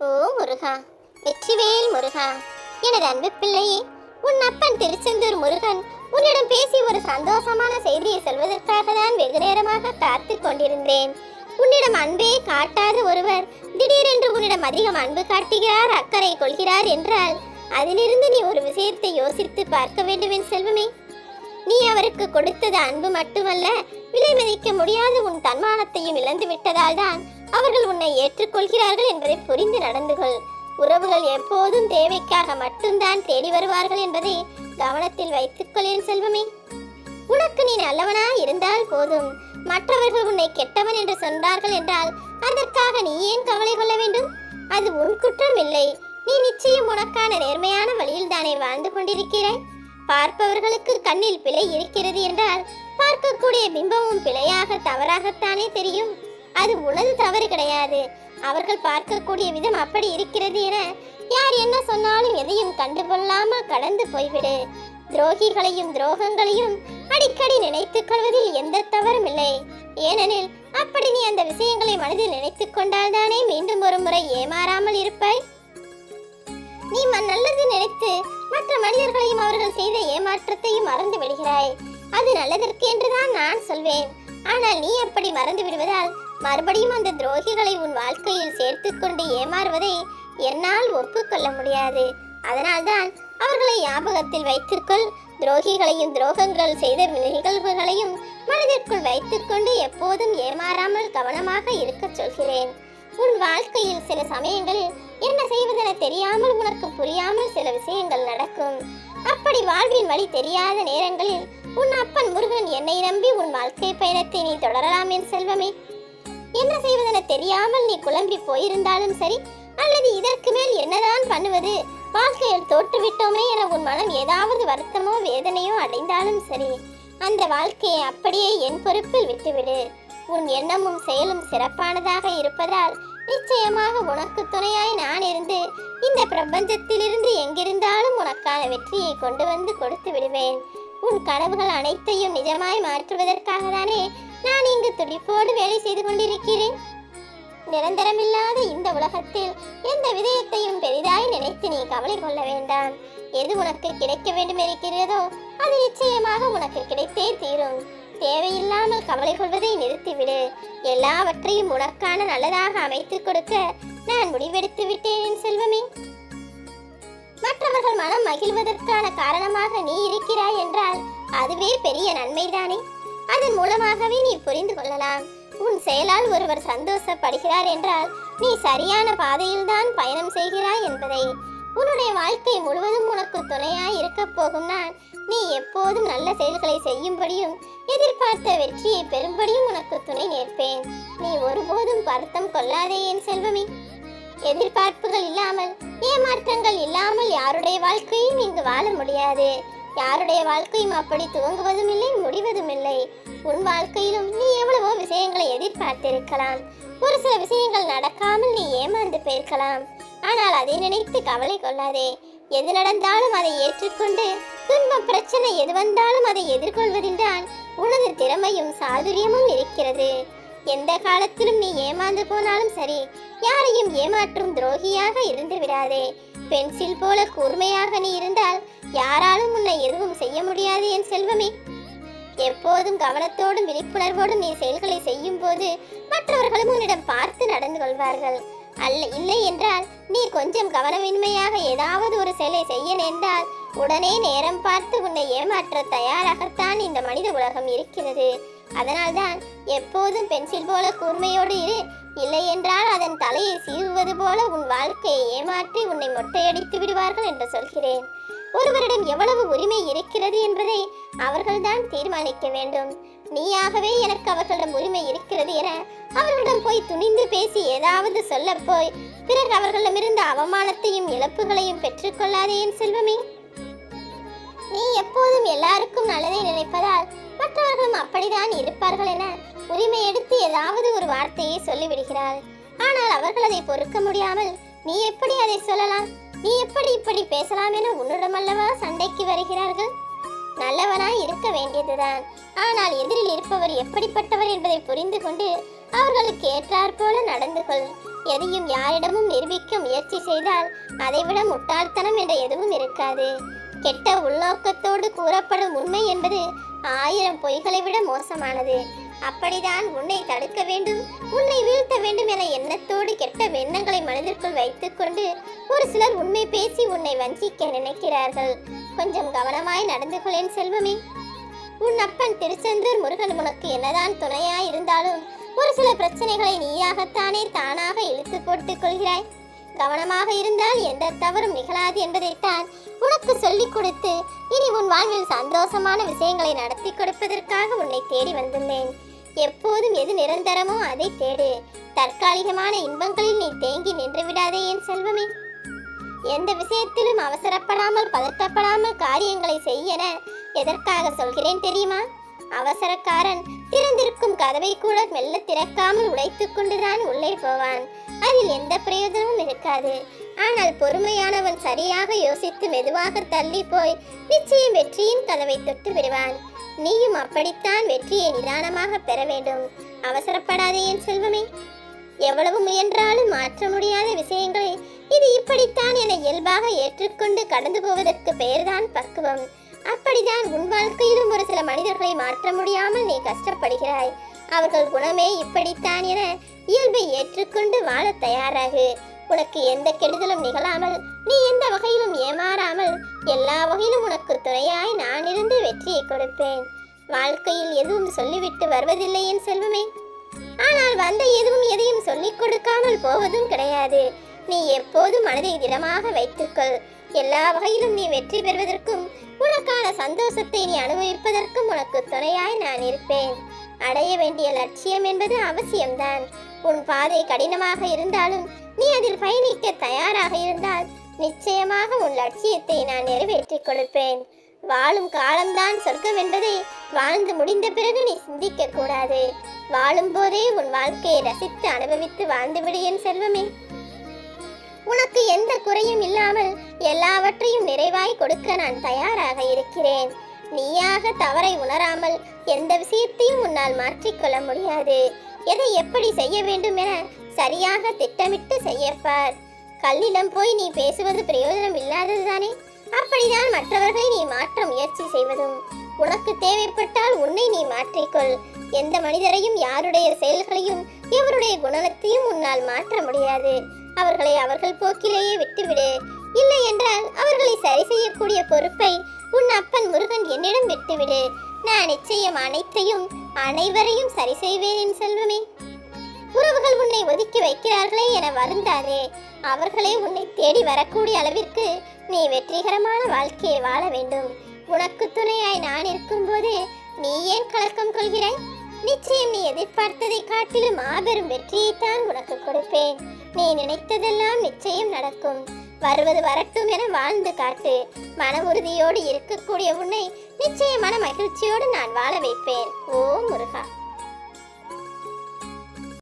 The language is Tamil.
ஓ முருகா. வெற்றிவேல் முருகா. எனது அன்பு பிள்ளையே உன் அப்பன் திருச்செந்தூர் முருகன் உன்னிடம் பேசி ஒரு சந்தோஷமான செய்தியை சொல்வதற்காக தான் வெகு நேரமாக காத்து கொண்டிருந்தேன். உன்னிடம் அன்பே காட்டாத ஒருவர் திடீரென்று உன்னிடம் அதிகம் அன்பு காட்டுகிறார் அக்கறை கொள்கிறார் என்றால் அதிலிருந்து நீ ஒரு விஷயத்தை யோசித்து பார்க்க வேண்டும் என் செல்வமே. நீ அவருக்கு கொடுத்தது அன்பு மட்டுமல்ல விலை மதிக்க முடியாத உன் தன்மானத்தையும் இழந்து விட்டதால் தான் அவர்கள் உன்னை ஏற்றுக்கொள்கிறார்கள் என்பதை புரிந்து நடந்து கொள் உறவுகள் எப்போதும் தேவைக்காக மட்டும்தான் தேடி வருவார்கள் என்பதை கவனத்தில் வைத்துக்கொள் என் செல்வமே. உனக்கு நீ நல்லவனா இருந்தால் போதும். மற்றவர்கள் உன்னை கெட்டவன் என்று சொன்னார்கள் என்றால் அதற்காக நீ ஏன் கவலை கொள்ள வேண்டும்? அது உன் குற்றம் இல்லை. நீ நிச்சயம் உனக்கான நேர்மையான வழியில் தானே வாழ்ந்து கொண்டிருக்கிறாய் பார்ப்பவர்களுக்கு கண்ணில் பிழை இருக்கிறது என்றால் பார்க்கக்கூடிய பிம்பமும் பிழையாக தவறாகத்தானே தெரியும். அது உனது தவறு கிடையாது. அவர்கள் பார்க்கக்கூடிய விதம் அப்படி இருக்கிறது என யார் என்ன சொன்னாலும் எதையும் கண்டுகொள்ளாமல் கடந்து போய்விடு. துரோகிகளையும் துரோகங்களையும் அடிக்கடி நினைத்துக் கொள்வதில் எந்த தவறும் இல்லை. ஏனெனில் அப்படி நீ அந்த விஷயங்களை மனதில் நினைத்துக் கொண்டால்தானே மீண்டும் ஒரு முறை ஏமாறாமல் இருப்பாய்? நீ நல்லது நினைத்து மற்ற மனிதர்களையும் அவர்கள் செய்த ஏமாற்றத்தையும் மறந்து விடுகிறாய். அது நல்லதற்கு என்றுதான் நான் சொல்வேன். ஆனால் நீ அப்படி மறந்து விடுவதால் மறுபடியும் அந்த துரோகிகளை உன் வாழ்க்கையில் சேர்த்துக்கொண்டு ஏமாறுவதை என்னால் ஒப்புக்கொள்ள முடியாது. அதனால்தான் அவர்களை ஞாபகத்தில் வைத்துக்கொள். துரோகிகளையும் துரோகங்கள் செய்த நிகழ்வுகளையும் மனதிற்குள் வைத்துக்கொண்டு எப்போதும் ஏமாறாமல் கவனமாக இருக்கச் சொல்கிறேன். உன் வாழ்க்கையில் சில சமயங்களில் என்ன செய்வதென தெரியாமல் உனக்கு புரியாமல் சில விஷயங்கள் நடக்கும். அப்படி வாழ்வின் வழி தெரியாத நேரங்களில் உன் அப்பன் முருகன் என்னை நம்பி உன் வாழ்க்கை பயணத்தை நீ தொடரலாம் என் செல்வமே. என்ன செய்வதென தெரியாமல் நீ குழம்பி போயிருந்தாலும் சரி அல்லது இதற்கு மேல் என்னதான் பண்ணுவது? வாழ்க்கையில் தோற்றுவிட்டோமே என உன் மனம் ஏதாவது வருத்தமோ வேதனையோ அடைந்தாலும் சரி அந்த வாழ்க்கையை அப்படியே என் பொறுப்பில் விட்டுவிடு. உன் எண்ணமும் செயலும் சிறப்பானதாக இருப்பதால் நிச்சயமாக உனக்கு துணையாய் நான் இருந்து இந்த பிரபஞ்சத்திலிருந்து எங்கிருந்தாலும் உனக்கான வெற்றியை கொண்டு வந்து கொடுத்து விடுவேன். உன் கனவுகள் அனைத்தையும் நிஜமாய் மாற்றுவதற்காக தானே நான் இங்கு துடிப்போடு வேலை செய்து கொண்டிருக்கிறேன். நிரந்தரமில்லாத இந்த உலகத்தில் எந்த விதயத்தையும் பெரிதாய் நினைத்து நீ கவலை கொள்ள வேண்டாம். எது உனக்கு கிடைக்க வேண்டும் இருக்கிறதோ அது நிச்சயமாக உனக்கு கிடைத்தே தீரும். தேவையில்லாமல் கவலை கொள்வதை நிறுத்திவிடு. எல்லாவற்றையும் உனக்கான நல்லதாக அமைத்துக் கொடுக்க நான் முடிவெடுத்து விட்டேன் என் செல்வமே. மற்றவர்கள் மனம் மகிழ்வதற்கான காரணமாக நீ இருக்கிறாய் என்றால் அதுவே பெரிய நன்மைதானே. அதன் மூலமாகவே நீ புரிந்து கொள்ளலாம். உன் செயலால் ஒருவர் சந்தோஷப்படுகிறார் என்றால் நீ சரியான பாதையில்தான் பயணம் செய்கிறாய் என்பதை. உன்னுடைய வாழ்க்கை முழுவதும் உனக்கு துணையாய் இருக்கப் போகும் நான். நீ எப்போதும் நல்ல செயல்களை செய்யும்படியும் எதிர்பார்த்த வெற்றியை பெறும்படியும் உனக்கு துணை நிற்பேன். நீ ஒருபோதும் வருத்தம் கொள்ளாதே என் செல்வமே. எதிர்பார்ப்புகள் இல்லாமல் ஏமாற்றங்கள் இல்லாமல் யாருடைய வாழ்க்கையும் இங்கு வாழ முடியாது. யாருடைய வாழ்க்கையும் அப்படி துவங்குவதும் இல்லை முடிவதும் இல்லை. உன் வாழ்க்கையிலும் நீ எவ்வளவோ விஷயங்களை எதிர்பார்த்திருக்கலாம். ஒரு சில விஷயங்கள் நடக்காமல் நீ ஏமாந்து போயிருக்கலாம். ஆனால் அதை நினைத்து கவலை கொள்ளாதே. எது நடந்தாலும் அதை ஏற்றுக்கொண்டு துன்பம் பிரச்சனை எது வந்தாலும் அதை எதிர்கொள்வதில்தான் உனது திறமையும் சாதுரியமும் இருக்கிறது. எந்த காலத்திலும் நீ ஏமாந்து போனாலும் சரி யாரையும் ஏமாற்றும் துரோகியாக இருந்து விடாதே. பென்சில் போல கூர்மையாக நீ இருந்தால் யாராலும் உன்னை எதுவும் செய்ய முடியாது என் செல்வமே. எப்போதும் கவனத்தோடும் விழிப்புணர்வோடும் நீ செயல்களை செய்யும் போது மற்றவர்களும் உன்னிடம் பார்த்து நடந்து கொள்வார்கள். அல்ல இல்லை என்றால் நீ கொஞ்சம் கவனமின்மையாக ஏதாவது ஒரு செயலை செய்ய நேர்ந்தால் உடனே நேரம் பார்த்து உன்னை ஏமாற்ற தயாராகத்தான் இந்த மனித உலகம் இருக்கிறது. அதனால்தான் எப்போதும் பென்சில் போல கூர்மையோடு இரு. இல்லை என்றால் அதன் தலையை சீவுவது போல உன் வாழ்க்கையை ஏமாற்றி உன்னை மொட்டையடித்து விடுவார்கள் என்று சொல்கிறேன். ஒருவரிடம் எவ்வளவு உரிமை இருக்கிறது என்பதை அவர்கள்தான் தீர்மானிக்க வேண்டும். நீயாகவே எனக்கு அவர்களிடம் உரிமை இருக்கிறது என அவர்களிடம் போய் துணிந்து பேசி ஏதாவது சொல்ல போய் பிறகு அவர்களிடமிருந்த அவமானத்தையும் இழப்புகளையும் பெற்றுக்கொள்ளாதே என் செல்வமே. நீ எப்போதும் எல்லாருக்கும் நல்லதை நினைப்பதால் மற்றவர்களும் அப்படிதான் இருப்பார்கள் என உரிமை எடுத்து ஏதாவது ஒரு வார்த்தையை சொல்லிவிடுகிறாள். ஆனால் அவர்கள் அதை பொறுக்க முடியாமல் நீ எப்படி அதை சொல்லலாம்? நீ எப்படி இப்படி பேசலாம் என உன்னிடமல்லவா சண்டைக்கு வருகிறார்கள்? நல்லவனாய் இருக்க வேண்டியதுதான். ஆனால் எதிரில் இருப்பவர் எப்படிப்பட்டவர் என்பதை புரிந்து கொண்டு அவர்களுக்கு ஏற்றாற் போல நடந்து கொள். எதையும் யாரிடமும் நிரூபிக்க முயற்சி செய்தால் அதைவிட முட்டாள்தனம் என்ற எதுவும் இருக்காது. கெட்ட உள்நோக்கத்தோடு கூறப்படும் உண்மை என்பது ஆயிரம் பொய்களை விட மோசமானது. அப்படிதான் உன்னை தடுக்க வேண்டும் உன்னை வீழ்த்த வேண்டும் என எண்ணத்தோடு கெட்ட எண்ணங்களை மனதிற்குள் வைத்துக்கொண்டு ஒரு சிலர் உண்மை பேசி உன்னை வஞ்சிக்க நினைக்கிறார்கள். கொஞ்சம் கவனமாய் நடந்து கொள்ளேன் செல்வமே. உன் அப்பன் திருச்செந்தூர் முருகன் உனக்கு என்னதான் துணையாய் இருந்தாலும் ஒரு சில பிரச்சனைகளை நீயாகத்தானே தானாக இழுத்து போட்டுக் கொள்கிறாய். கவனமாக இருந்தால் எந்த தவறும் நிகழாது என்பதைத்தான் உனக்கு சொல்லிக் கொடுத்து இனி உன் வாழ்வில் சந்தோஷமான விஷயங்களை நடத்தி கொடுப்பதற்காக உன்னை தேடி வந்துள்ளேன். எப்போதும் எது நிரந்தரமோ அதை தேடு. தற்காலிகமான இன்பங்களில் நீ தேங்கி நின்று விடாதே என் செல்வமே. எந்த விஷயத்திலும் அவசரப்படாமல் பதட்டப்படாமல் காரியங்களை செய்யன எதற்காக சொல்கிறேன் தெரியுமா? அவசரக்காரன் திறந்திருக்கும் கதவை கூட மெல்ல திறக்காமல் உடைத்துக் கொண்டுதான் உள்ளே போவான். அதில் எந்த பிரயோஜனமும் இருக்காது. ஆனால் பொறுமையானவன் சரியாக யோசித்து மெதுவாக தள்ளி போய் நிச்சயம் வெற்றியின் கதவை தொட்டு விடுவான். நீயும் அப்படித்தான் வெற்றியை நிதானமாக பெற வேண்டும். அவசரப்படாதே என் செல்வமே. எவ்வளவு முயன்றாலும் மாற்ற முடியாத விஷயங்களை இது இப்படித்தான் என இயல்பாக ஏற்றுக்கொண்டு கடந்து போவதற்கு பெயர்தான் பக்குவம். அப்படிதான் உன் வாழ்க்கையிலும் ஒரு சில மனிதர்களை மாற்ற முடியாமல் நீ கஷ்டப்படுகிறாய். அவர்கள் குணமே இப்படித்தான் என இயல்பை ஏற்றுக்கொண்டு வாழ தயாராகு. உனக்கு எந்த கெடுதலும் நிகழாமல் நீ எந்த வகையிலும் ஏமாறாமல் எல்லா வகையிலும் உனக்கு துணையாய் நான் இருந்து வெற்றியை கொடுப்பேன். வாழ்க்கையில் எதுவும் சொல்லிவிட்டு வருவதில்லை என் செல்வமே. ஆனால் வந்த எதுவும் எதையும் சொல்லிக் கொடுக்காமல் போவதும் கிடையாது. நீ எப்போதும் மனதை திடமாக வைத்துக்கொள். எல்லா வகையிலும் நீ வெற்றி பெறுவதற்கும் உனக்கான சந்தோஷத்தை நீ அனுபவிப்பதற்கும் உனக்கு துணையாய் நான் இருப்பேன். அடைய வேண்டிய லட்சியம் என்பது அவசியம்தான். உன் பாதை கடினமாக இருந்தாலும் நீ அதில் பயணிக்க தயாராக இருந்தால் நிச்சயமாக உன் லட்சியத்தை நான் நிறைவேற்றிக் கொடுப்பேன். வாழும் காலம்தான் சொர்க்கம் என்பதை வாழ்ந்து முடிந்த பிறகு நீ சிந்திக்க கூடாது. வாழும் போதே உன் வாழ்க்கையை ரசித்து அனுபவித்து வாழ்ந்துவிடு என் செல்வமே. உனக்கு எந்த குறையும் இல்லாமல் எல்லாவற்றையும் நிறைவாய் கொடுக்க நான் தயாராக இருக்கிறேன். நீயாக தவறை உணராமல் எந்த விஷயத்தையும் உன்னால் மாற்றிக்கொள்ள முடியாது. எதை எப்படி செய்ய வேண்டும் என சரியாக திட்டமிட்டு செய்யப்பார். கல்லிடம் போய் நீ பேசுவது பிரயோஜனம் இல்லாததுதானே? அப்படிதான் மற்றவர்களை நீ மாற்ற முயற்சி செய்வதும். உனக்கு தேவைப்பட்டால் உன்னை நீ மாற்றிக்கொள். எந்த மனிதரையும் யாருடைய செயல்களையும் எவருடைய குணத்தையும் உன்னால் மாற்ற முடியாது. அவர்களை அவர்கள் போக்கிலேயே விட்டுவிடு. இல்லை என்றால் அவர்களை சரி செய்யக்கூடிய பொறுப்பை உன் அப்பன் முருகன் என்னிடம் விட்டுவிடு. நான் நிச்சயம் அனைத்தையும் அனைவரையும் சரி செய்வேன் என் செல்வமே. உறவுகள் உன்னை ஒதுக்கி வைக்கிறார்களே என வருந்தாதே. அவர்களே உன்னை தேடி வரக்கூடிய அளவிற்கு நீ வெற்றிகரமான வாழ்க்கையை வாழ வேண்டும். உனக்கு துணையாய் நான் இருக்கும்போது நீ ஏன் கலக்கம் கொள்கிறாய்? நிச்சயம் நீ எதிர்பார்த்ததை காட்டிலும் மாபெரும் வெற்றியைத்தான் உனக்கு கொடுப்பேன். நீ நினைத்ததெல்லாம் நிச்சயம் நடக்கும். வருவது வரட்டும் என வாழ்ந்து காட்டு மன உறுதியோடு இருக்கக்கூடிய உன்னை நிச்சயமான மகிழ்ச்சியோடு நான் வாழ வைப்பேன். ஓ முருகா.